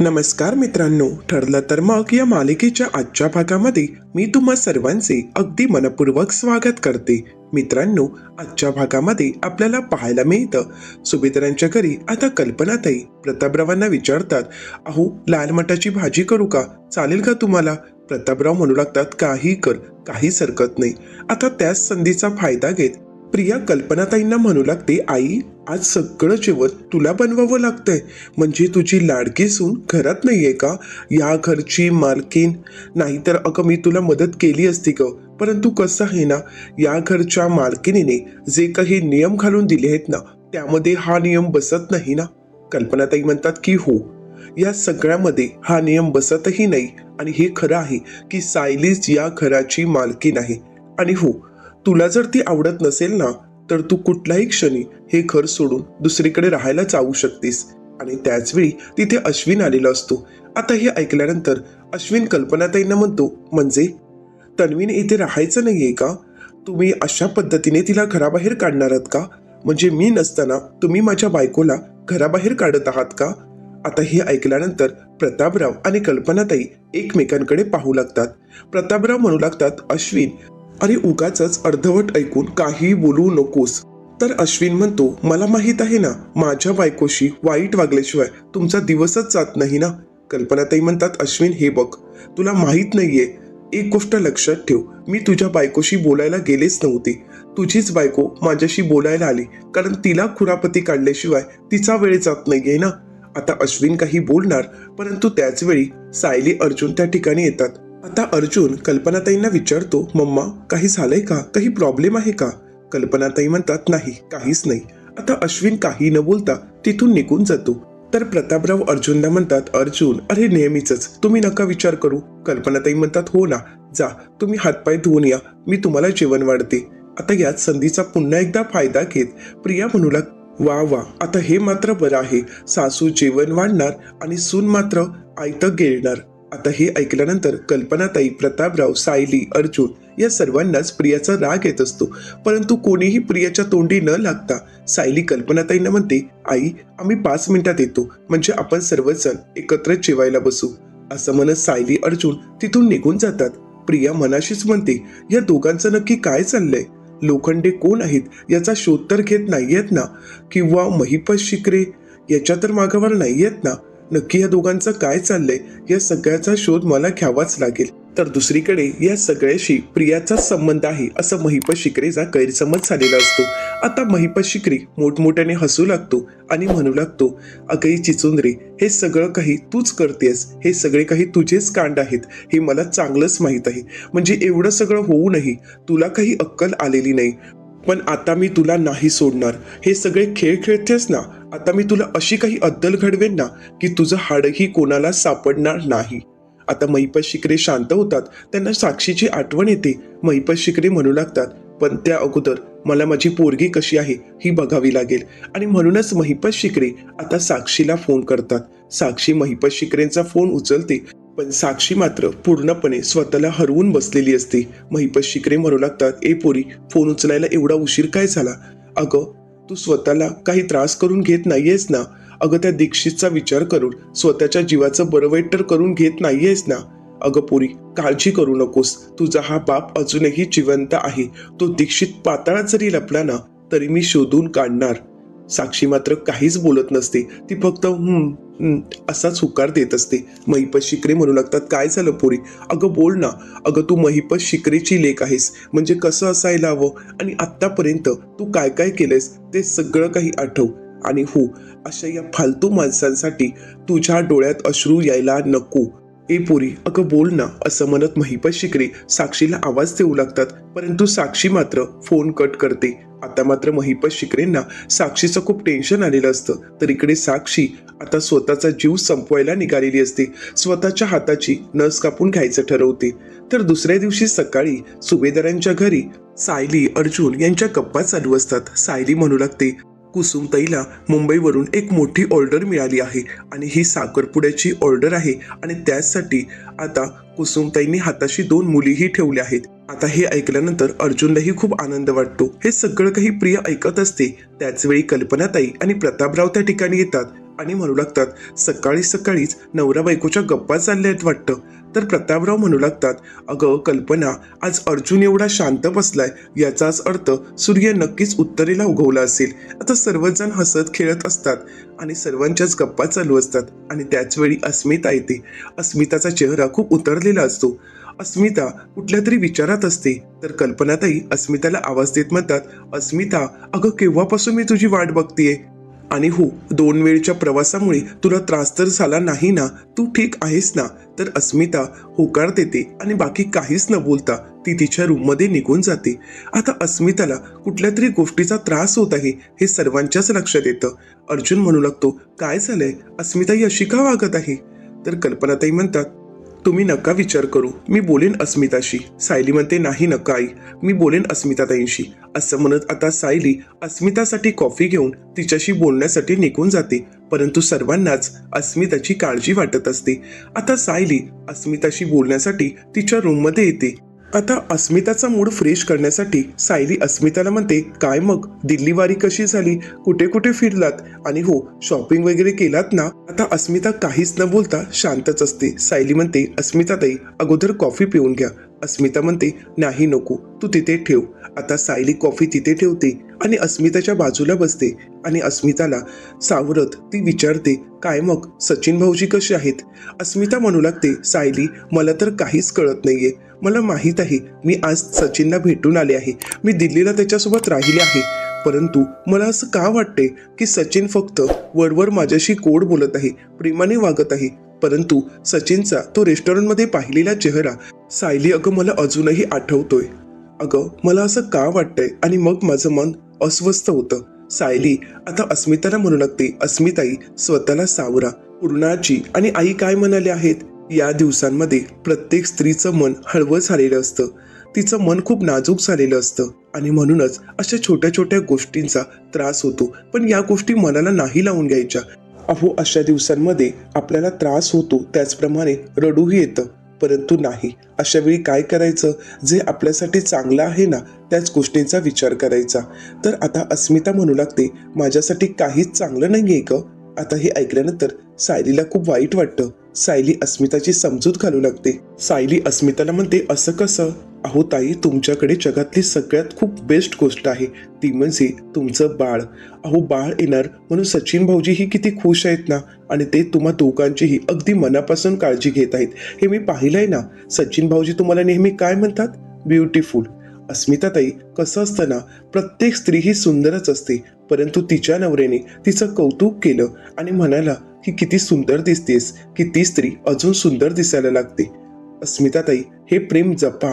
नमस्कार मित्रांनो ठरलं तर मग या मालिकेच्या आजच्या भागामध्ये मी तुम्हा सर्वांचे अगदी मनपूर्वक स्वागत करते. मित्रांनो आजच्या भागामध्ये आपल्याला पाहायला मिळतं सुभेदारांच्या घरी आता कल्पनाताई प्रतापरावांना विचारतात अहो लाल मटाची भाजी करू का? चालेल का तुम्हाला? प्रतापराव म्हणू लागतात काही कर काहीच हरकत नाही. आता त्याच संधीचा फायदा घेत प्रिया कल्पनाताईंना म्हणू लागते आई आज सगळं जेवण तुला बनवावं लागतंय. म्हणजे तुझी लाडकी सून घरात नाहीये का? या घरची मालकीन नाहीतर अगं मी तुला मदत केली असती ग. परंतु कसं आहे ना या घरच्या मालकिनीने जे काही नियम घालून दिले आहेत ना त्यामध्ये हा नियम बसत नाही ना? कल्पनाताई म्हणतात की हो. या सगळ्यामध्ये हा नियम बसतही नाही. आणि हे खरं आहे की सायलीच या घराची मालकीन आहे. आणि हो तुला जर ती आवडत नसेल ना तर तू कुठल्याही क्षणी हे घर सोडून दुसरीकडे राहायला जाऊ शकतेस. आणि त्याचवेळी तिथे अश्विन आलेला असतो. आता हे ऐकल्यानंतर अश्विन कल्पनाताईंना म्हणतो म्हणजे? तन्वीने इथे राहायचं नाहीये का? तुम्ही अशा पद्धतीने तिला घराबाहेर काढणार आहात का? म्हणजे मी नसताना तुम्ही माझ्या बायकोला घराबाहेर काढत आहात का? आता हे ऐकल्यानंतर प्रतापराव आणि कल्पनाताई एकमेकांकडे पाहू लागतात. प्रतापराव म्हणू लागतात अश्विन अरे उगाच अर्धवट ऐकून काही बोलू नकोस. तर अश्विन म्हणतो मला माहीत आहे ना माझ्या बायकोशी वाईट वागल्याशिवाय तुमचा दिवसच जात नाही ना? कल्पनाताई म्हणतात अश्विन हे बघ तुला माहीत नाहीये. एक गोष्ट लक्षात ठेव मी तुझ्या बायकोशी बोलायला गेलेच नव्हते. तुझीच बायको माझ्याशी बोलायला आली कारण तिला खुरापती काढल्याशिवाय तिचा वेळ जात नाहीये ना? आता अश्विन काही बोलणार परंतु त्याच वेळी सायली अर्जुन त्या ठिकाणी येतात. आता अर्जुन कल्पनाताईंना विचारतो मम्मा काही झालंय का? काही प्रॉब्लेम आहे का? कल्पनाताई म्हणतात नाही काहीच नाही. आता अश्विन काही न बोलता तिथून निघून जातो. तर प्रतापराव अर्जुनला म्हणतात अर्जुन अरे नेहमीच तुम्ही नका विचार करू. कल्पनाताई म्हणतात हो ना जा तुम्ही हातपाय धुवून या मी तुम्हाला जेवण वाढते. आता यात संधीचा पुन्हा एकदा फायदा घेत प्रिया म्हणू लाग वा वा आता हे मात्र बरं आहे. सासू जेवण वाढणार आणि सून मात्र आयतं गिळणार. आता हे ऐकल्यानंतर कल्पनाताई प्रतापराव सायली अर्जुन या सर्वांनाच प्रियाचा राग येत असतो. परंतु कोणीही प्रियाच्या तोंडी न लागता सायली कल्पनाताईंना म्हणते आई आम्ही पाच मिनिटात येतो. म्हणजे आपण सर्वजण एकत्र जेवायला बसू. असं म्हणत सायली अर्जुन तिथून निघून जातात. प्रिया मनाशीच म्हणते या दोघांचं नक्की काय चाललंय? लोखंडे कोण आहेत? याचा शोध तर घेत नाहीयेत ना? किंवा महिपत शिकरे? याच्या तर मागावर नाहीयेत ना? नक्की या दोघांचं काय चाललंय या सगळ्याचा शोध मला घ्यावाच लागेल. तर दुसरीकडे या सगळ्याशी प्रियाचा संबंध आहे असं महिपत शिकरेचा गैरसमज झालेला असतो. आता महिपत शिकरे मोठमोठ्याने हसू लागतो आणि म्हणू लागतो अगई चिचुंद्रे हे सगळं काही तूच करतेस हे सगळे काही तुझेच कांड आहेत हे मला चांगलंच माहीत आहे. म्हणजे एवढं सगळं होऊनही तुला काही अक्कल आलेली नाही. पण आता मी तुला नाही सोडणार. हे सगळे खेळ खेळतेस ना आता मी तुला अशी काही अद्दल घडवेन ना की तुझं हाडही कोणाला सापडणार नाही. आता महिपत शिकरे शांत होतात त्यांना साक्षीची आठवण येते. महिपत शिकरे म्हणू लागतात पण त्या अगोदर मला माझी पोरगी कशी आहे ही बघावी लागेल. आणि म्हणूनच महिपत शिकरे आता साक्षीला फोन करतात. साक्षी महिपत शिकरेंचा फोन उचलते पण साक्षी मात्र पूर्णपणे स्वतःला हरवून बसलेली असते. महिपत शिकरे म्हणू लागतात ए पोरी फोन उचलायला एवढा उशीर काय झाला? अगं तू स्वतःला काही त्रास करून घेत नाहीयेस ना? अगं त्या दीक्षितचा विचार करून स्वतःच्या जीवाचं बरं वाईट तर करून घेत नाहीयेस ना? अगं पोरी काळजी करू नकोस. तुझा हा बाप अजूनही जिवंत आहे. तो दीक्षित पाताळात जरी लपला ना तरी मी शोधून काढणार. साक्षी मात्र काहीच बोलत नसते. ती फक्त हम्म असाच हुकार देत असते. महिपत शिकरे म्हणू लागतात काय झालं पोरी? अगं बोल ना. अगं तू महिपत शिकरेची लेख आहेस. म्हणजे कसं असायला हवं? आणि आत्तापर्यंत तू काय काय केलंयस? ते सगळं काही आठव. आणि हो अशा या फालतू माणसांसाठी तुझ्या डोळ्यात अश्रू यायला नको. ए पोरी अगं बोल ना असं म्हणत महिपत शिकरे साक्षीला आवाज देऊ लागतात परंतु साक्षी मात्र फोन कट करते. आता मात्र महिपत शिकरेंना साक्षीचं खूप टेन्शन आलेलं असतं. तर इकडे साक्षी आता स्वतःचा जीव संपवायला निघालेली असते. स्वतःच्या हाताची नस कापून घ्यायचं ठरवते. तर दुसऱ्या दिवशी सकाळी सुभेदारांच्या घरी सायली अर्जुन यांच्या गप्पा चालू असतात. सायली म्हणू लागते कुसुमताईला मुंबईवरून एक मोठी ऑर्डर मिळाली आहे आणि ही साखरपुड्याची ऑर्डर आहे आणि त्याचसाठी आता कुसुमताईंनी हाताशी दोन मुलीही ठेवल्या आहेत. आता हे ऐकल्यानंतर अर्जुनलाही खूप आनंद वाटतो. हे सगळं काही प्रिय ऐकत असते. त्याच वेळी कल्पनाताई आणि प्रतापराव त्या ठिकाणी येतात. आणि म्हणू लागतात सकाळी सकाळीच नवरा बायकोच्या गप्पा चालल्या आहेत वाटतं. तर प्रतापराव म्हणू लागतात अगं कल्पना आज अर्जुन एवढा शांत बसलाय याचाच अर्थ सूर्य नक्कीच उत्तरेला उगवला असेल. आता सर्वजण हसत खेळत असतात आणि सर्वांच्याच गप्पा चालू असतात. आणि त्याचवेळी अस्मिता येते. अस्मिताचा चेहरा खूप उतरलेला असतो. अस्मिता कुठल्या तरी विचारात असते. तर कल्पनाताई अस्मिताला आवाज देत म्हणतात अस्मिता अगं केव्हापासून मी तुझी वाट बघतीये? आणि हो दोन वेळच्या प्रवासामुळे तुला त्रास तर झाला नाही ना? तू ठीक आहेस ना? तर अस्मिता होकार देते आणि बाकी काहीच न बोलता ती तिच्या रूममध्ये निघून जाते. आता अस्मिताला कुठल्या तरी गोष्टीचा त्रास होत आहे हे सर्वांच्याच लक्षात येतं. अर्जुन म्हणू लागतो काय झालंय? अस्मिता ही अशी का वागत आहे? तर कल्पनाताई म्हणतात तुम्ही नका विचार करू. मी बोलेन अस्मिताशी. सायली म्हणते नाही नका आई. मी बोलेन अस्मिताताईंशी. असं म्हणत आता सायली अस्मितासाठी कॉफी घेऊन तिच्याशी बोलण्यासाठी निघून जाते. परंतु सर्वांनाच अस्मिताची काळजी वाटत असते. आता सायली अस्मिताशी बोलण्यासाठी तिच्या रूममध्ये येते. आता अस्मिताचा मूड फ्रेश करण्यासाठी सायली अस्मिताला म्हणते काय मग? दिल्ली वारी कशी झाली? कुठे कुठे फिरलात? आणि हो शॉपिंग वगैरे केलात ना? आता अस्मिता काहीच न बोलता शांतच असते. सायली म्हणते अस्मिता ताई अगोदर कॉफी पिऊन घ्या. अस्मिता म्हणते नाही नको तू तिथे ठेव. आता सायली कॉफी तिथे ठेवते आणि अस्मिताच्या बाजूला बसते आणि अस्मिताला सावरत ती विचारते काय मग? सचिन भाऊजी कसे आहेत? अस्मिता म्हणू लागते सायली मला तर काहीच कळत नाहीये. मला माहीत आहे मी आज सचिनला भेटून आले आहे. मी दिल्लीला त्याच्यासोबत राहिले आहे. परंतु मला असं का वाटते की सचिन फक्त वरवर माझ्याशी कोड बोलत आहे प्रेमाने वागत आहे. परंतु सचिनचा तो रेस्टॉरंटमध्ये पाहिलेला चेहरा सायली अगं मला अजूनही आठवतोय. अगं मला असं का वाटतंय? आणि मग माझं मन अस्वस्थ होतं. सायली आता अस्मिताला म्हणू लागते अस्मिताई स्वतःला सावरा. पूर्णाची आणि आई काय म्हणाले आहेत? या दिवसांमध्ये प्रत्येक स्त्रीचं मन हळवं झालेलं असतं. तिचं मन खूप नाजूक झालेलं असतं. आणि म्हणूनच अशा छोट्या छोट्या गोष्टींचा त्रास होतो. पण या गोष्टी मनाला नाही लावून घ्यायच्या. अहो अशा दिवसांमध्ये आपल्याला त्रास होतो त्याचप्रमाणे रडूही येतं. परंतु नाही. अशा वेळी काय करायचं? जे आपल्यासाठी चांगलं आहे ना त्याच गोष्टींचा विचार करायचा. तर आता अस्मिता म्हणू लागते माझ्यासाठी काहीच चांगलं नाही आहे का आता हे ऐकल्यानंतर सायलीला खूप वाईट वाटतं. सायली अस्मिताची समजूत घालू लागते. सायली अस्मिताला म्हणते असं कसं? अहो ताई तुमच्याकडे जगातली सगळ्यात खूप बेस्ट गोष्ट आहे. ती म्हणजे तुमचं बाळ. अहो बाळ येणार म्हणून सचिन भाऊजी ही किती खुश आहेत ना? आणि ते तुम्हा दोघांचीही अगदी मनापासून काळजी घेत आहेत. हे मी पाहिलंय ना? सचिन भाऊजी तुम्हाला नेहमी काय म्हणतात? ब्युटिफुल. अस्मिताताई कसं असतं ना? प्रत्येक स्त्री ही सुंदरच असते. परंतु तिच्या नवऱ्याने तिचं कौतुक केलं आणि म्हणाला की किती सुंदर दिसतेस की ती स्त्री अजून सुंदर दिसायला लागते. अस्मिताताई हे प्रेम जपा.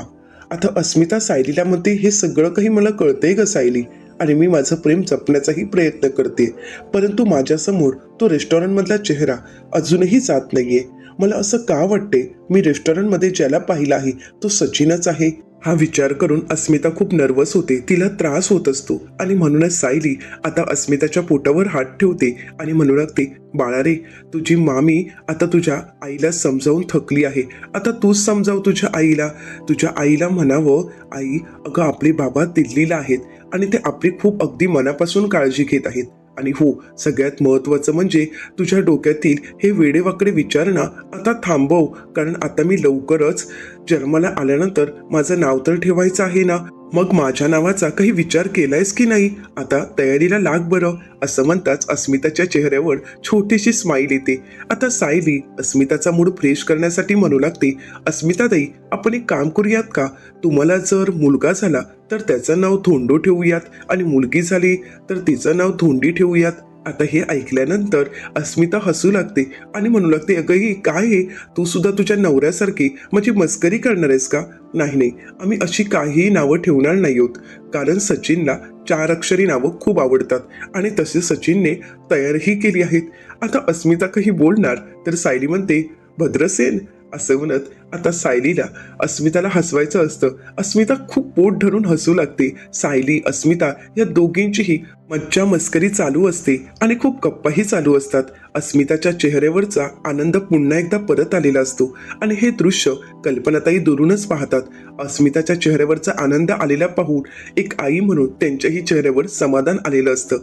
आता अस्मिता सायलीला म्हणते हे सगळं काही मला कळतंय ग सायली. आणि मी माझं प्रेम जपण्याचाही प्रयत्न करते. परंतु माझ्यासमोर तो रेस्टॉरंटमधला चेहरा अजूनही जात नाहीये. मला असं का वाटते मी रेस्टॉरंटमध्ये ज्याला पाहिला आहे तो सचिनच आहे. हा विचार करून अस्मिता खूप नर्वस होते. तिला त्रास होत असतो. आणि म्हणूनच सायली आता अस्मिताच्या पोटावर हात ठेवते आणि म्हणू लागते बाळा रे तुझी मामी आता तुझ्या आईला समजावून थकली आहे. आता तूच समजाव तुझ्या आईला. तुझ्या आईला म्हणावं आई अगं आपले बाबा दिल्लीला आहेत आणि ते आपली खूप अगदी मनापासून काळजी घेत आहेत. आणि हो सगळ्यात महत्वाचं म्हणजे तुझ्या डोक्यातील हे वेडेवाकडे विचारणं आता थांबव कारण आता मी लवकरच जन्माला आल्यानंतर माझं नाव तर ठेवायचं आहे ना? मग माझ्या नावाचा काही विचार केलायस की नाही? आता तयारीला लाग बरं. असं म्हणताच अस्मिताच्या चेहऱ्यावर छोटीशी स्माईल येते. आता सायली अस्मिताचा मूड फ्रेश करण्यासाठी म्हणू लागते अस्मिताताई आपण एक काम करूयात का? तुम्हाला जर मुलगा झाला तर त्याचं नाव धोंडो ठेवूयात. आणि मुलगी झाली तर तिचं नाव धोंडी ठेवूयात. आता हे ऐकल्यानंतर अस्मिता हसू लागते आणि म्हणू लागते अगं ही काय आहे? तू सुद्धा तुझ्या नवऱ्यासारखी माझी मस्करी करणार आहेस का? नाही नाही. आम्ही अशी काहीही नावं ठेवणार नाही आहोत. कारण सचिनला चार अक्षरी नावं खूप आवडतात आणि तसे सचिनने तयारही केली आहेत. आता अस्मिता काही बोलणार तर सायली म्हणते भद्रसेन असं म्हणत आता सायलीला अस्मिताला हसवायचं असतं. अस्मिता खूप पोट धरून हसू लागते. सायली अस्मिता या दोघींचीही मज्जा मस्करी चालू असते आणि खूप गप्पाही चालू असतात. अस्मिताच्या चेहऱ्यावरचा आनंद पुन्हा एकदा परत आलेला असतो आणि हे दृश्य कल्पनाताई दुरूनच पाहतात. अस्मिताच्या चेहऱ्यावरचा आनंद आलेला पाहून एक आई म्हणून त्यांच्याही चेहऱ्यावर समाधान आलेलं असतं.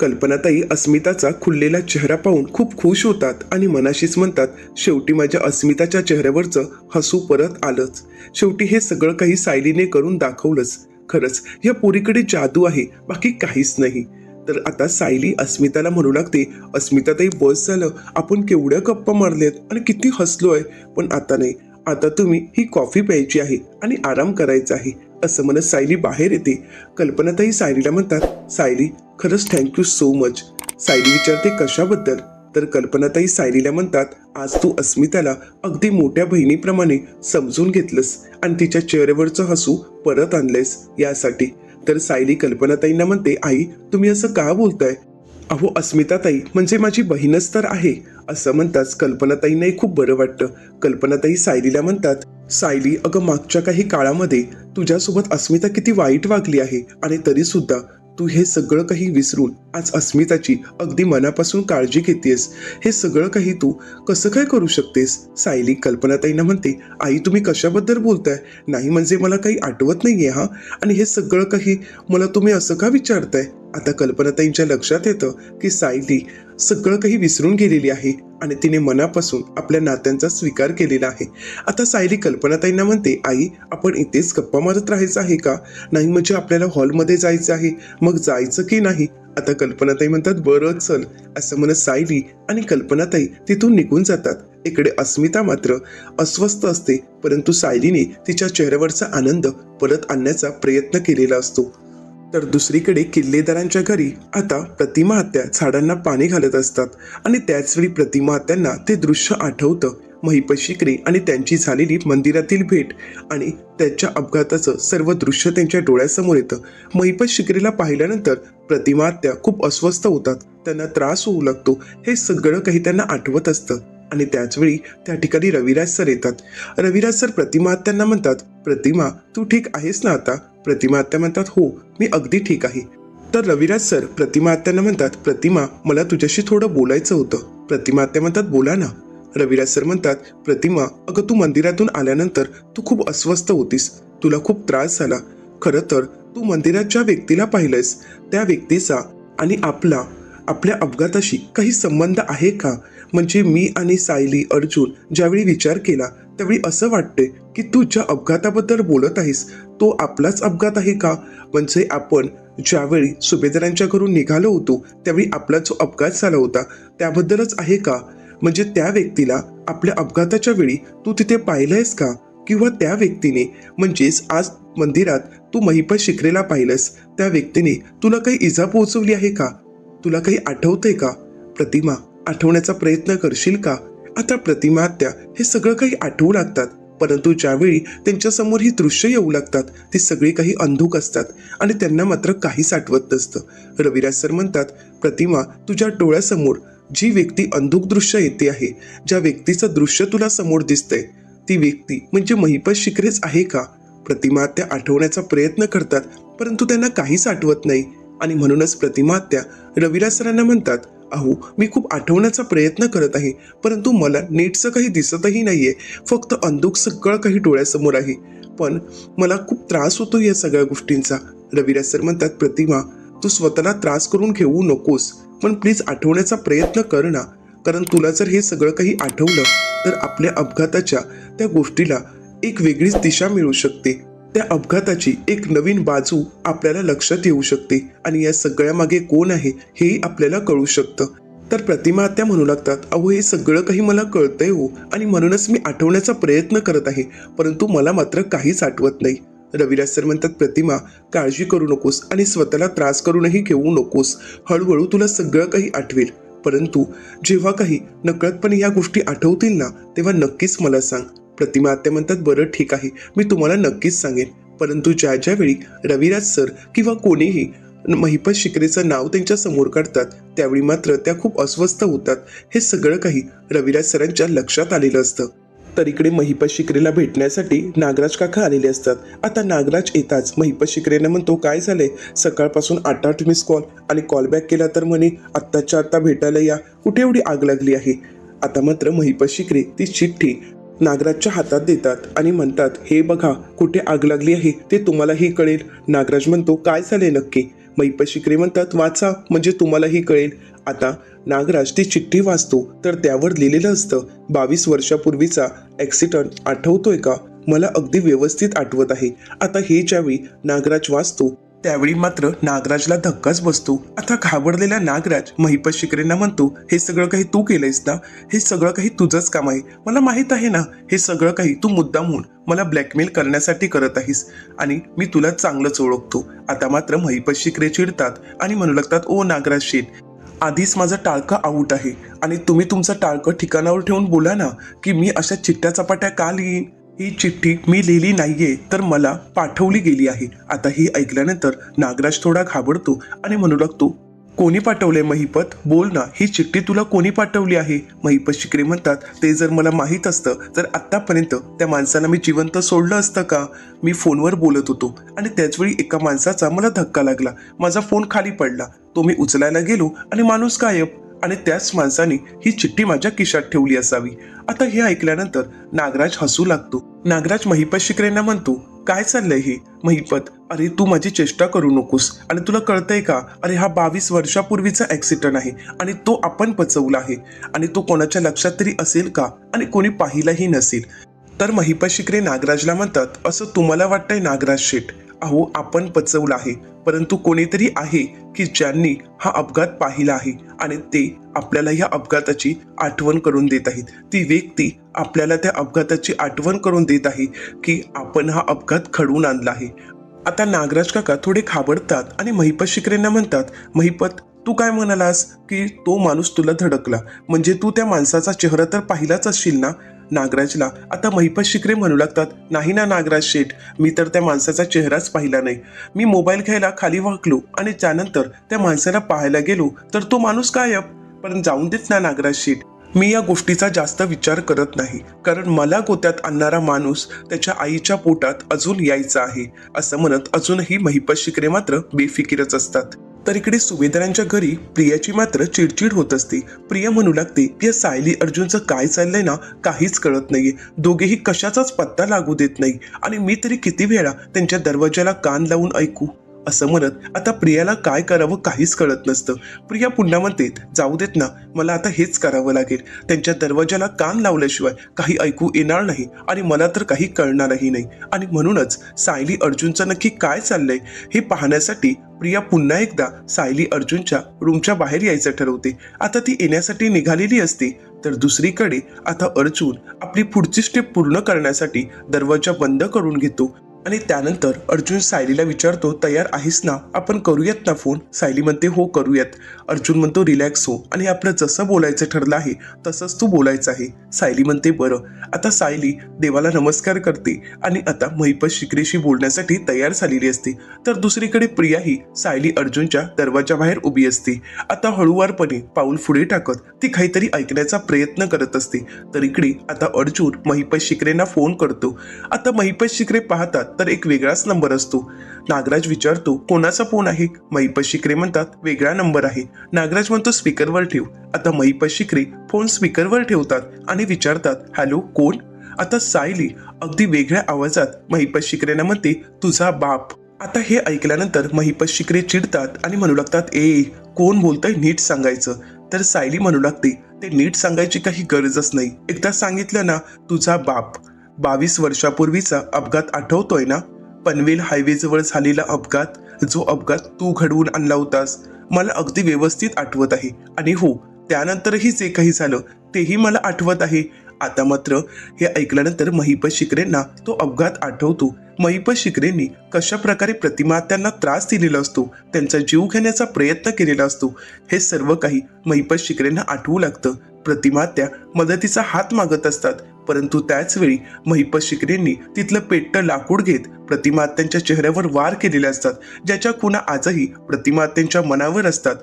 कल्पनाताई अस्मिताचा खुललेला चेहरा पाहून खूप खुश होतात आणि मनाशीच म्हणतात शेवटी माझ्या अस्मिताच्या चेहऱ्यावरचं हसू परत आलंच. शेवटी हे सगळं काही सायलीने करून दाखवलंच. खरंच या पोरीकडे जादू आहे बाकी काहीच नाही. तर आता सायली अस्मिताला म्हणू लागते अस्मिताताई बस झालं. आपण केवढ्या गप्पा मारल्यात आणि किती हसलोय. पण आता नाही. आता तुम्ही ही कॉफी प्यायची आहे आणि आराम करायचा आहे. असं म्हणत सायली बाहेर येते. कल्पनाताई सायलीला म्हणतात सायली खरंच थँक्यू सो मच सायली विचारते कशाबद्दल? तर कल्पनाताई सायलीला म्हणतात आज तू अस्मिताला अगदी मोठ्या बहिणीप्रमाणे समजून घेतलंस आणि तिच्या चेहऱ्यावरचं हसू परत आणलेस यासाठी. तर सायली कल्पनाताईंना म्हणते आई तुम्ही असं का बोलताय? अहो अस्मिताताई म्हणजे माझी बहीणच तर आहे असं म्हणताच कल्पनाताईंनाही खूप बरं वाटतं. कल्पनाताई सायलीला म्हणतात सायली अगं मागच्या काही काळामध्ये तुझ्यासोबत अस्मिता किती वाईट वागली आहे आणि तरी सुद्धा तू हे सगळं काही विसरून आज अस्मिताची अगदी मनापासून काळजी घेतेस. हे सगळं काही तू कसं काय करू शकतेस? सायली कल्पनाताईंना म्हणते आई तुम्ही कशाबद्दल बोलताय? नाही म्हणजे मला काही आठवत नाहीये हा? आणि हे सगळं काही मला तुम्ही असं का विचारताय? आता कल्पनाताईंच्या लक्षात येतं की सायली सगळं काही विसरून गेलेली आहे आणि तिने मनापासून आपल्या नात्यांचा स्वीकार केलेला आहे. आता सायली कल्पनाताईंना म्हणते आई आपण इथेच गप्पा मारत राहायचं आहे का? नाही म्हणजे आपल्याला हॉलमध्ये जायचं आहे. मग जायचं की नाही? आता कल्पनाताई म्हणतात बरं चल. असं म्हणत सायली आणि कल्पनाताई तिथून निघून जातात. इकडे अस्मिता मात्र अस्वस्थ असते परंतु सायलीने तिच्या चेहऱ्यावरचा आनंद परत आणण्याचा प्रयत्न केलेला असतो. तर दुसरीकडे किल्लेदारांच्या घरी आता प्रतिमाहत्या झाडांना पाणी घालत असतात. आणि त्याचवेळी प्रतिमाहत्यांना ते दृश्य आठवतं. महिपशिकरे आणि त्यांची झालेली मंदिरातील भेट आणि त्याच्या अपघाताचं सर्व दृश्य त्यांच्या डोळ्यासमोर येतं. महिपत शिकरेला पाहिल्यानंतर प्रतिमाहत्या खूप अस्वस्थ होतात. त्यांना त्रास होऊ लागतो. हे सगळं काही त्यांना आठवत असतं. आणि त्याचवेळी त्या ठिकाणी रविराज सर येतात. रविराज सर प्रतिमा हत्यांना म्हणतात प्रतिमा तू ठीक आहेस ना आता? प्रतिमा आत्या म्हणतात हो मी अगदी ठीक आहे. तर रविराज सर प्रतिमा आत्यांना म्हणतात प्रतिमा मला तुझ्याशी थोडं बोलायचं होतं. प्रतिमा आत्या म्हणतात बोला ना. रविराज सर म्हणतात प्रतिमा अगं तू मंदिरातून आल्यानंतर तू खूप अस्वस्थ होतीस. तुला खूप त्रास झाला. खरं तर तू मंदिरात ज्या व्यक्तीला पाहिलंयस. त्या व्यक्तीचा आणि आपला आपल्या अपघाताशी काही संबंध आहे का? म्हणजे मी आणि सायली अर्जुन ज्यावेळी विचार केला त्यावेळी असं वाटते की तू ज्या अपघाताबद्दल बोलत आहेस तो आपलाच अपघात आहे का? म्हणजे आपण ज्यावेळी सुभेदारांच्या घरून निघालो होतो त्यावेळी आपला जो अपघात झाला होता त्याबद्दलच आहे का? म्हणजे त्या व्यक्तीला आपल्या अपघाताच्या वेळी तू तिथे पाहिलंयस का? किंवा त्या व्यक्तीने म्हणजेच आज मंदिरात तू महिपत शिकरेला पाहिलंस त्या व्यक्तीने तुला काही इजा पोहोचवली आहे का? तुला काही आठवतंय का? प्रतिमा आठवण्याचा प्रयत्न करशील का? आता प्रतिमा त्या हे सगळं काही आठवू लागतात. परंतु ज्यावेळी त्यांच्यासमोर ही दृश्य येऊ लागतात ती सगळी काही अंधुक असतात आणि त्यांना मात्र काहीच आठवत नसतं. रविराज सर म्हणतात प्रतिमा तुझ्या डोळ्यासमोर जी व्यक्ती अंधुक दृश्य येते आहे ज्या व्यक्तीचं दृश्य तुला समोर दिसतंय ती व्यक्ती म्हणजे महिपत शिकरेच आहे का? प्रतिमा त्या आठवण्याचा प्रयत्न करतात परंतु त्यांना काहीच आठवत नाही. आणि म्हणूनच प्रतिमा त्या रविराज सरांना म्हणतात अहो मी खूप आठवण्याचा प्रयत्न करत आहे परंतु मला नीटचं काही दिसतही नाहीये. फक्त अंधुक सगळं काही डोळ्यासमोर आहे. पण मला खूप त्रास होतो या सगळ्या गोष्टींचा. रविराज सर म्हणतात प्रतिमा तू स्वतःला त्रास करून घेऊ नकोस. पण प्लीज आठवण्याचा प्रयत्न कर ना. कारण तुला जर हे सगळं काही आठवलं तर आपल्या अपघाताच्या त्या गोष्टीला एक वेगळीच दिशा मिळू शकते. त्या अपघाताची एक नवीन बाजू आपल्याला लक्षात येऊ शकते. आणि या सगळ्या मागे कोण आहे हेही आपल्याला कळू शकतं. तर प्रतिमा त्या म्हणू लागतात अहो हे सगळं काही मला कळतंय हो. आणि म्हणूनच मी आठवण्याचा प्रयत्न करत आहे. परंतु मला मात्र काहीच आठवत नाही. रविराज सर म्हणतात प्रतिमा काळजी करू नकोस आणि स्वतःला त्रास करूनही घेऊ नकोस. हळूहळू तुला सगळं काही आठवेल. परंतु जेव्हा काही नकळतपणे या गोष्टी आठवतील ना तेव्हा नक्कीच मला सांग. प्रतिमा आत्या म्हणतात बरं ठीक आहे. मी तुम्हाला नक्कीच सांगेन. परंतु ज्या ज्या वेळी रविराज सर किंवा कोणीही महिपत शिकरेचं नाव त्यांच्यासमोर काढतात त्यावेळी मात्र त्या खूप अस्वस्थ होतात. हे सगळं काही रविराज सरांच्या लक्षात आलेलं असतं. तर इकडे महिपत शिकरेला भेटण्यासाठी नागराज काका आलेले असतात. आता नागराज येताच महिपत शिकरेनं म्हणतो काय झालंय? सकाळपासून आठ आठ मिस कॉल आणि कॉल बॅक केला तर म्हणे आत्ताच्या आत्ता भेटायला या. कुठे एवढी आग लागली आहे? आता मात्र महिपत शिकरे ती चिठ्ठी नागराजच्या हातात देतात आणि म्हणतात हे बघा कुठे आग लागली आहे? ते तुम्हालाही कळेल. नागराज म्हणतो काय झाले नक्की? महिपत म्हणतात वाचा म्हणजे तुम्हालाही कळेल. आता नागराज ती चिठ्ठी वाचतो तर त्यावर लिहिलेलं असतं बावीस वर्षापूर्वीचा ॲक्सिडंट आठवतोय का? मला अगदी व्यवस्थित आठवत आहे. आता हे ज्यावेळी नागराज वाचतो त्यावेळी मात्र नागराजला धक्काच बसतो. आता घाबरलेला नागराज महिपत शिकरेंना म्हणतो हे सगळं काही तू केलंयस ना? हे सगळं काही तुझंच काम आहे. मला माहीत आहे ना हे सगळं काही तू मुद्दामहून मला ब्लॅकमेल करण्यासाठी करत आहेस. आणि मी तुला चांगलंच ओळखतो. आता मात्र महिपत शिकरे चिडतात आणि म्हणू लागतात ओ नागराज शेठ आधीच माझं टाळकं आऊट आहे. आणि तुम्ही तुमचं टाळकं ठिकाणावर ठेवून बोला ना की मी अशा चिट्ट्या चपाट्या का लिहीन? ही चिठ्ठी मी लिहिली नाहीये तर मला पाठवली गेली आहे. आता ही ऐकल्यानंतर नागराज थोडा घाबरतो आणि म्हणू लागतो कोणी पाठवले महिपत? बोल ना ही चिठ्ठी तुला कोणी पाठवली आहे? महिपत शिकरे म्हणतात ते जर मला माहीत असतं तर आत्तापर्यंत त्या माणसाला मी जिवंत सोडलं असतं का? मी फोनवर बोलत होतो आणि त्याचवेळी एका माणसाचा मला धक्का लागला. माझा फोन खाली पडला. तो मी उचलायला गेलो आणि माणूस गायब. आणि त्याच माणसाने ही चिठ्ठी माझ्या खिशात ठेवली असावी. आता हे ऐकल्यानंतर नागराज हसू लागतो. नागराज महिपत शिकरेंना म्हणतो काय चाललंय हे? महिपत अरे तू माझी चेष्टा करू नकोस. आणि तुला कळतंय का? अरे हा बावीस वर्षापूर्वीचा ऍक्सिडेंट आहे आणि तो आपण पचवला आहे. आणि तो कोणाच्या लक्षात तरी असेल का? आणि कोणी पाहिलाही नसेल. तर महिपत शिकरे नागराजला म्हणतात असं तुम्हाला वाटतंय नागराज शेठ? अहो आपण पचवलं आहे. परंतु कोणीतरी आहे की ज्यांनी हा अपघात पाहिला आहे आणि ते आपल्याला या अपघाताची आठवण करून देत आहेत. ती व्यक्ती आपल्याला त्या अपघाताची आठवण करून देत आहे की आपण हा अपघात घडवून आणला आहे. आता नागराज काका थोडे खाबडतात आणि महिपत शिकरेंना म्हणतात महिपत तू काय म्हणालास की तो माणूस तुला धडकला? म्हणजे तू त्या माणसाचा चेहरा तर पाहिलाच असशील ना? नागराजला आता महिपत शिकरे म्हणू लागतात. नाही ना नागराज शेठ मी तर त्या माणसाचा चेहराच पाहिला नाही. मी मोबाईल घ्यायला खाली वाकलो आणि त्यानंतर त्या माणसाला पाहायला गेलो तर तो माणूस गायब. पण जाऊन देत ना नागराज शेठ. मी या गोष्टीचा जास्त विचार करत नाही कारण मला गोत्यात आणणारा माणूस त्याच्या आईच्या पोटात अजून यायचा आहे असं म्हणत अजूनही महिपत शिकरे मात्र बेफिकीरच असतात. तर इकडे सुभेदारांच्या घरी प्रियाची मात्र चिडचिड होत असते. प्रिया म्हणू लागते या सायली अर्जुनचं काय चाललंय ना काहीच कळत नाहीये. दोघेही कशाचाच पत्ता लागू देत नाही. आणि मी तरी किती वेळा त्यांच्या दरवाजाला कान लावून ऐकू असं म्हणत आता प्रियाला काय करावं काहीच कळत नसतं. प्रिया पुन्हा म्हणते जाऊ देत ना. मला आता हेच करावं लागेल. त्यांच्या दरवाजाला कान लावल्याशिवाय काही ऐकू येणार नाही आणि मला तर काही कळणारही नाही. आणि म्हणूनच सायली अर्जुनचं नक्की काय चाललंय? हे पाहण्यासाठी प्रिया पुन्हा एकदा सायली अर्जुनच्या रूमच्या बाहेर यायचं ठरवते. आता ती येण्यासाठी निघालेली असते. तर दुसरीकडे आता अर्जुन आपली पुढची स्टेप पूर्ण करण्यासाठी दरवाजा बंद करून घेतो. आणि त्यानंतर अर्जुन सायलीला विचारतो तयार आहेस ना? आपण करूयात ना फोन? सायली म्हणते हो करूयात. अर्जुन म्हणतो रिलॅक्स हो. आणि आपलं जसं बोलायचं ठरलं आहे तसंच तू बोलायचं आहे. सायली म्हणते बरं. आता सायली देवाला नमस्कार करते आणि आता महिपत शिकरेशी बोलण्यासाठी तयार झालेली असते. तर दुसरीकडे प्रियाही सायली अर्जुनच्या दरवाजाबाहेर उभी असते. आता हळूवारपणे पाऊल पुढे टाकत ती काहीतरी ऐकण्याचा प्रयत्न करत असते. तर इकडे आता अर्जुन महिपत शिकरेंना फोन करतो. आता महिपत शिकरे पाहतात तर एक वेगळाच नंबर असतो. नागराज विचारतो कोणाचा फोन आहे? महिपत शिकरे म्हणतात वेगळा नंबर आहे. नागराज म्हणतो स्पीकरवर ठेव. आता महिपत शिकरे फोन स्पीकरवर ठेवतात आणि विचारतात हॅलो कोण? आता सायली अगदी वेगळ्या आवाजात महिपत शिकरेना म्हणते तुझा बाप. आता हे ऐकल्यानंतर महिपत शिकरे चिडतात आणि म्हणू लागतात ए कोण बोलतंय नीट सांगायचं. तर सायली म्हणू लागते ते नीट सांगायची काही गरजच नाही. एकदा सांगितलं ना तुझा बाप. बावीस वर्षापूर्वीचा अपघात आठवतोय ना? पनवेल हायवेजवळ झालेला अपघात जो अपघात तू घडवून आणला होतास मला अगदी व्यवस्थित आठवत आहे. आणि हो त्यानंतरही जे काही झालं तेही मला आठवत आहे. आता मात्र हे ऐकल्यानंतर महिपत शिकरेंना तो अपघात आठवतो. महिप शिकरेंनी कशा प्रकारे प्रतिमा त्यांना त्रास दिलेला असतो त्यांचा जीव घेण्याचा प्रयत्न केलेला असतो हे सर्व काही महिपत शिकरेंना आठवू लागतं. प्रतिमात्या मदतीचा हात मागत असतात. परंतु त्याचवेळी महिपत शिकरेंनी तिथलं पेट्ट लाकूड घेत प्रतिमात्यांच्या चेहऱ्यावर वार केलेले असतात ज्याच्या खुणा आजही प्रतिमा त्यांच्या मनावर असतात.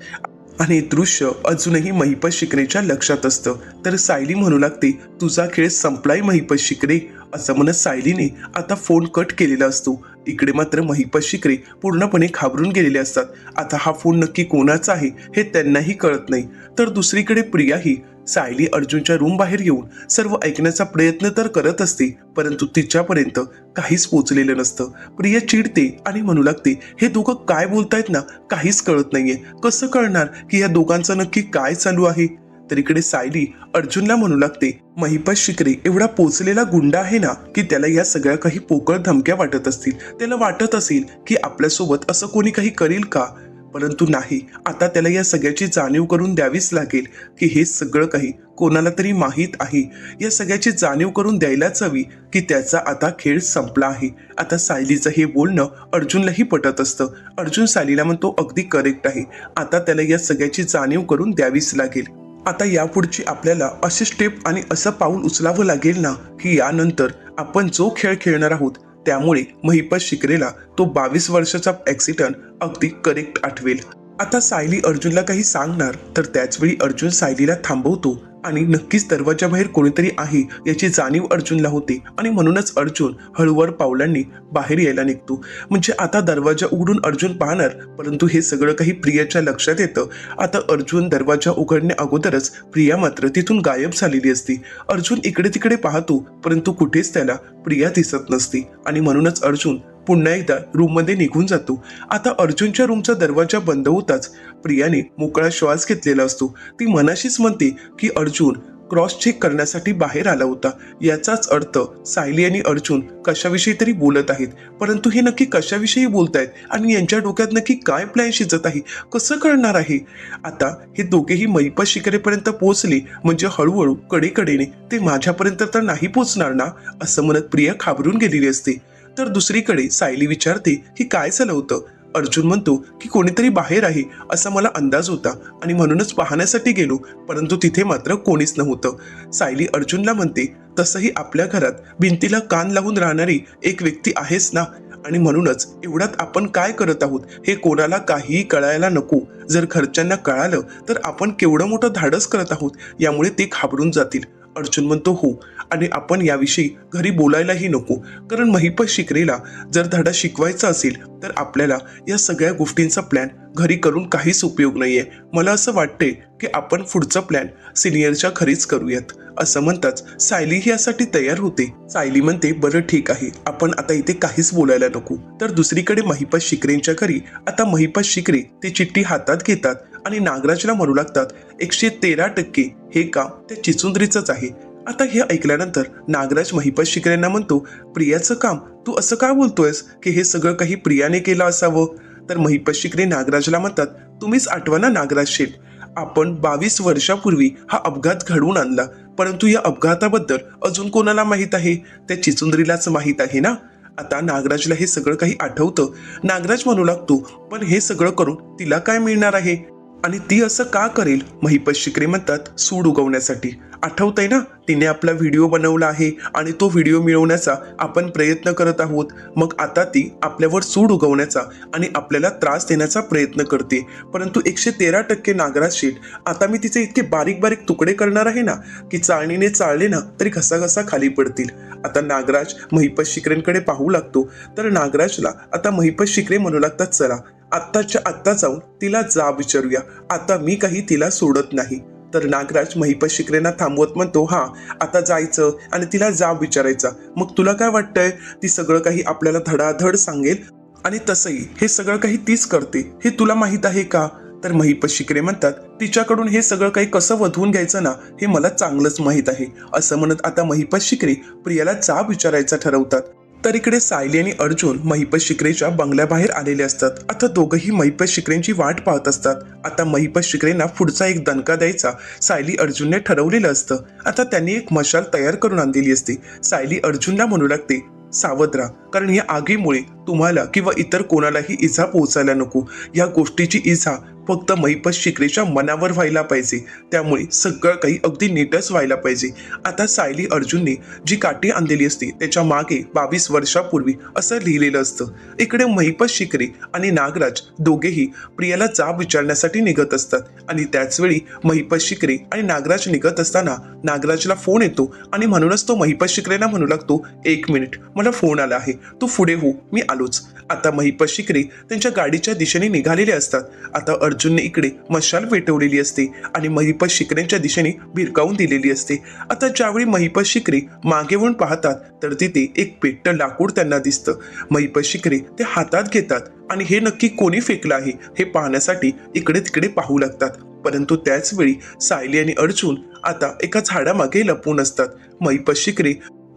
आणि दृश्य अजूनही महिपत शिकरेच्या लक्षात असतं. तर सायली म्हणू लागते तुझा खेळ संपलाय महिपत शिकरे असं म्हणत सायलीने आता फोन कट केलेला असतो. इकडे मात्र महिपत शिकरे पूर्णपणे घाबरून गेलेले असतात. आता हा फोन नक्की कोणाचा आहे हे त्यांनाही कळत नाही. तर दुसरीकडे प्रियाही सायली अर्जुनच्या रूम बाहेर येऊन सर्व ऐकण्याचा प्रयत्न तर करत असते परंतु तिच्यापर्यंत काहीच पोचलेलं नसतं. प्रिया चिडते आणि म्हणू लागते हे दोघं काय बोलतायत ना काहीच कळत नाहीये. कसं कळणार की या दोघांचं नक्की काय चालू आहे? तर इकडे सायली अर्जुनला म्हणू लागते महिपत शिकरे एवढा पोचलेला गुंड आहे ना की त्याला या सगळ्या काही पोकळ धमक्या वाटत असतील. त्याला वाटत असेल की आपल्यासोबत असं कोणी काही करेल का? परंतु नाही. आता त्याला या सगळ्याची जाणीव करून द्यावीच लागेल की हे सगळं काही कोणाला तरी माहीत आहे. या सगळ्याची जाणीव करून द्यायलाच हवी की त्याचा आता खेळ संपला आहे. आता सायलीचं हे बोलणं अर्जुनलाही पटत असतं. अर्जुन सायलीला म्हणतो अगदी करेक्ट आहे. आता त्याला या सगळ्याची जाणीव करून द्यावीच लागेल. आता यापुढची आपल्याला असे स्टेप आणि असं पाऊल उचलावं लागेल ना की यानंतर आपण जो खेळ खेळणार आहोत त्यामुळे महिपत शिकरेला तो बावीस वर्षाचा ऍक्सिडंट अगदी करेक्ट आठवेल. आता सायली अर्जुनला काही सांगणार तर त्याचवेळी अर्जुन सायलीला थांबवतो आणि नक्कीच दरवाजा बाहेर कोणीतरी आहे याची जाणीव अर्जुनला होते आणि म्हणूनच अर्जुन हळूवार पावलांनी बाहेर यायला निघतो. म्हणजे आता दरवाजा उघडून अर्जुन पाहणार परंतु हे सगळं काही प्रियाच्या लक्षात येतं. आता अर्जुन दरवाजा उघडण्या अगोदरच प्रिया मात्र तिथून गायब झालेली असती. अर्जुन इकडे तिकडे पाहतो परंतु कुठेच त्याला प्रिया दिसत नसती आणि म्हणूनच अर्जुन पुन्हा एकदा रूममध्ये निघून जातो. आता अर्जुनच्या रूमचा दरवाजा बंद होताच प्रियाने मोकळा श्वास घेतलेला असतो. ती मनाशीच म्हणते की अर्जुन क्रॉस चेक करण्यासाठी बाहेर आला होता. याचाच अर्थ सायली आणि अर्जुन कशाविषयी तरी बोलत आहेत. परंतु हे नक्की कशाविषयी बोलतायत आणि यांच्या डोक्यात नक्की काय प्लॅन शिजत आहे? कसं कळणार आहे? आता हे दोघेही मैपा शिकरेपर्यंत पोहोचले. म्हणजे हळूहळू कडेकडेने ते माझ्यापर्यंत तर नाही पोचणार ना? असं म्हणत प्रिया घाबरून गेलेली असते. तर दुसरीकडे सायली विचारते की काय झालं होतं? अर्जुन म्हणतो की कोणीतरी बाहेर आहे असा मला अंदाज होता आणि म्हणूनच पाहण्यासाठी गेलो परंतु तिथे मात्र कोणीच नव्हतं. सायली अर्जुनला म्हणते तसंही आपल्या घरात भिंतीला कान लावून राहणारी एक व्यक्ती आहेच ना? आणि म्हणूनच एवढ्यात आपण काय करत आहोत? हे कोणाला काहीही कळायला नको. जर घरच्यांना कळालं तर आपण केवढं मोठं धाडस करत आहोत? यामुळे ते घाबरून जातील. अर्जुन म्हणतो हो आणि आपण याविषयी घरी बोलायलाही नको. कारण महिपत शिकरेला जर धडा शिकवायचा असेल तर आपल्याला या सगळ्या गोष्टींचा प्लॅन घरी करून काहीच उपयोग नाहीये. मला असं वाटते की आपण पुढचा प्लॅन सिनियरच्या घरीच करूयात असं म्हणताच सायली यासाठी तयार होते. सायली म्हणते बरं ठीक आहे. आपण आता इथे काहीच बोलायला नको. तर दुसरीकडे महिपत शिकरेंच्या घरी आता महिपत शिकरे ते चिठ्ठी हातात घेतात आणि नागराजला म्हणू लागतात एकशे तेरा टक्के हे काम त्या चिचुंद्रीचंच आहे. आता हे ऐकल्यानंतर नागराज महिपत शिकरेंना म्हणतो प्रियाचं काम तू असं का बोलतोयस की हे सगळं काही प्रियाने केलं असावं? तर महिपत शिकरे नागराजला म्हणतात तुम्हीच आठवा ना नागराज शेठ आपण बावीस वर्षापूर्वी हा अपघात घडवून आणला. परंतु या अपघाताबद्दल अजून कोणाला माहीत आहे? त्या चिचुंद्रीलाच माहीत आहे ना? आता नागराजला हे सगळं काही आठवतं. नागराज म्हणू लागतो पण हे सगळं करून तिला काय मिळणार आहे? आणि ती असं का करेल? महिपत शिकरे म्हणतात सूड उगवण्यासाठी. आठवतंय ना? तिने आपला व्हिडिओ बनवला आहे आणि तो व्हिडिओ मिळवण्याचा आपण प्रयत्न करत आहोत. मग आता ती आपल्यावर सूड उगवण्याचा आणि आपल्याला त्रास देण्याचा प्रयत्न करते. परंतु एकशे तेरा टक्के नागराज शेठ आता मी तिचे इतके बारीक बारीक तुकडे करणार आहे ना की चाळणीने चाळले ना तरी घसाघसा खाली पडतील. आता नागराज महिपत शिकरेंकडे पाहू लागतो. तर नागराजला आता महिपत शिकरे म्हणू लागतात चला आत्ताच्या आत्ता जाऊन तिला जा विचारूया. आता मी काही तिला सोडत नाही. तर नागराज महिपत शिकरेना थांबवत म्हणतो हा आता जायचं आणि तिला जाब विचारायचा. मग तुला काय वाटतंय? ती सगळं काही आपल्याला धडाधड सांगेल आणि तसंही. हे सगळं काही तीच करते. हे तुला माहीत आहे का? तर महिप शिकरे म्हणतात तिच्याकडून हे सगळं काही कसं वधवून घ्यायचं ना हे मला चांगलंच माहीत आहे. असं म्हणत आता महिपत शिकरे प्रियाला जाब विचारायचा ठरवतात. तर इकडे सायली आणि अर्जुन महिपत शिकरेच्या बंगल्याबाहेर आलेले असतात. आता दोघंही महिपत शिकरेंची वाट पाहत असतात. आता महिपत शिकरेंना पुढचा एक दणका द्यायचा सायली अर्जुनने ठरवलेलं असतं. आता त्यांनी एक मशाल तयार करून आणलेली असते. सायली अर्जुनला म्हणू लागते सावध राहा कारण या आगीमुळे तुम्हाला किंवा इतर कोणालाही इजा पोहोचायला नको. या गोष्टीची इजा फक्त महिपत शिकरेच्या मनावर व्हायला पाहिजे. त्यामुळे सगळं काही अगदी नीटच व्हायला पाहिजे. आता सायली अर्जुनने जी काठी आणलेली असते त्याच्यामागे बावीस वर्षापूर्वी असं लिहिलेलं असतं. इकडे महिपत शिकरे आणि नागराज दोघेही प्रियाला जाब विचारण्यासाठी निघत असतात. आणि त्याचवेळी महिपत शिकरे आणि नागराज निघत असताना नागराजला फोन येतो आणि म्हणूनच तो महिपत शिकरेला म्हणू लागतो एक मिनिट मला फोन आला आहे. तू पुढे हो मी आलोच. आता महिप शिकरे त्यांच्या गाडीच्या दिशेने निघालेले असतात. आता अर्जुनने इकडे मशाल पेटवलेली असते आणि महिपत शिकरेंच्या दिशेने भिरकावून दिलेली असते. आता ज्यावेळी महिपत शिकरे मागे वळून पाहतात तर तिथे एक पेट्ट लाकूड त्यांना दिसतं. महिप शिकरे ते हातात घेतात आणि हे नक्की कोणी फेकलं आहे हे पाहण्यासाठी इकडे तिकडे पाहू लागतात. परंतु त्याचवेळी सायली आणि अर्जुन आता एका झाडामागे लपून असतात. महिपत शिकरे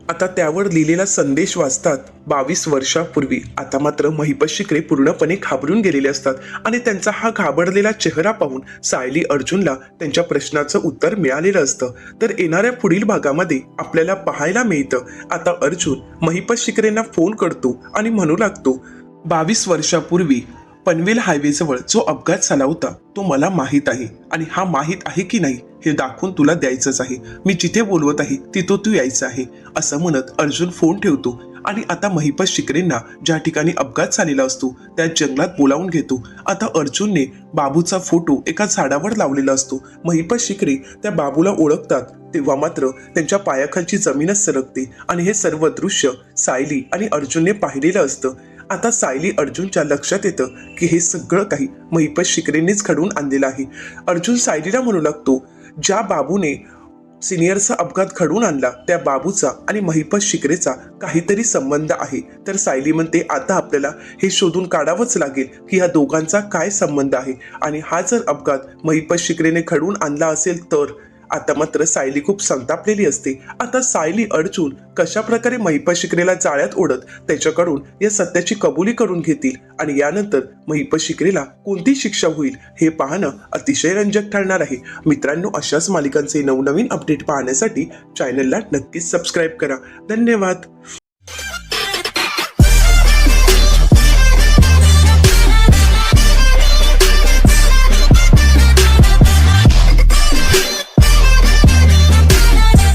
आता त्यावर लिहिलेला संदेश वाचतात. बावीस वर्षापूर्वी. आता मात्र महिपत शिकरे पूर्णपणे घाबरून गेलेले असतात आणि त्यांचा हा घाबरलेला चेहरा पाहून सायली अर्जुनला त्यांच्या प्रश्नाचं उत्तर मिळालेलं असतं. तर येणाऱ्या पुढील भागामध्ये आपल्याला पाहायला मिळतं. आता अर्जुन महिपत शिकरेंना फोन करतो आणि म्हणू लागतो बावीस वर्षापूर्वी पनवेल हायवेजवळ जो अपघात झाला होता तो मला माहीत आहे. आणि हा माहीत आहे की नाही हे दाखवून तुला द्यायचंच आहे. मी जिथे बोलवत आहे तिथं तू यायचं आहे असं म्हणत अर्जुन फोन ठेवतो. आणि आता महिपत शिकरेंना ज्या ठिकाणी अपघात झालेला असतो त्या जंगलात बोलावून घेतो. आता अर्जुनने बाबूचा फोटो एका झाडावर लावलेला असतो. महिपत शिकरे त्या बाबूला ओळखतात तेव्हा मात्र त्यांच्या पायाखालची जमीनच सरकते. आणि हे सर्व दृश्य सायली आणि अर्जुनने पाहिलेलं असतं. आता सायली अर्जुनच्या लक्षात येतं की हे सगळं काही महिपत शिकरेनेच घडवून आणलेलं आहे. अर्जुन सायलीला म्हणू लागतो ज्या बाबूने सिनियरचा अपघात घडवून आणला त्या बाबूचा आणि महिपत शिकरेचा काहीतरी संबंध आहे. तर सायली म्हणते आता आपल्याला हे शोधून काढावंच लागेल की ह्या दोघांचा काय संबंध आहे. आणि हा जर अपघात महिपत शिकरेने घडवून आणला असेल तर? आता मात्र सायली खूप संतापलेली असते. आता सायली अडचून कशा प्रकारे महिपत शिकरेला जाळ्यात ओढत त्याच्याकडून या सत्याची कबुली करून घेतील आणि यानंतर महिपा शिकरेला कोणती शिक्षा होईल हे पाहणं अतिशय रंजक ठरणार आहे. मित्रांनो अशाच मालिकांचे नवनवीन अपडेट पाहण्यासाठी चॅनलला नक्कीच सबस्क्राईब करा. धन्यवाद.